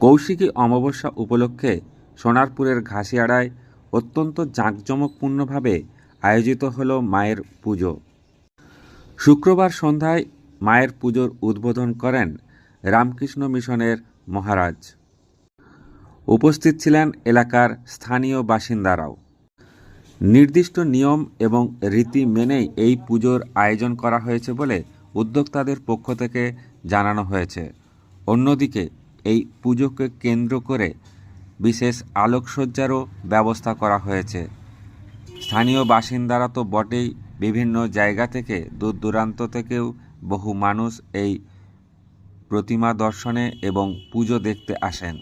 কৌশিকী অমাবস্যা উপলক্ষে সোনারপুরের ঘাসিয়াড়ায় অত্যন্ত জাঁকজমকপূর্ণভাবে আয়োজিত হল মায়ের পুজো। শুক্রবার সন্ধ্যায় মায়ের পুজোর উদ্বোধন করেন রামকৃষ্ণ মিশনের মহারাজ। উপস্থিত ছিলেন এলাকার স্থানীয় বাসিন্দারাও। নির্দিষ্ট নিয়ম এবং রীতি মেনেই এই পুজোর আয়োজন করা হয়েছে বলে উদ্যোক্তাদের পক্ষ থেকে জানানো হয়েছে। অন্যদিকে এই পুজোকে কেন্দ্র করে বিশেষ আলোকসজ্জারও ব্যবস্থা করা হয়েছে। স্থানীয় বাসিন্দারা তো বটেই বিভিন্ন জায়গা থেকে দূর দূরান্ত থেকেও বহু মানুষ এই প্রতিমা দর্শনে এবং পুজো দেখতে আসেন।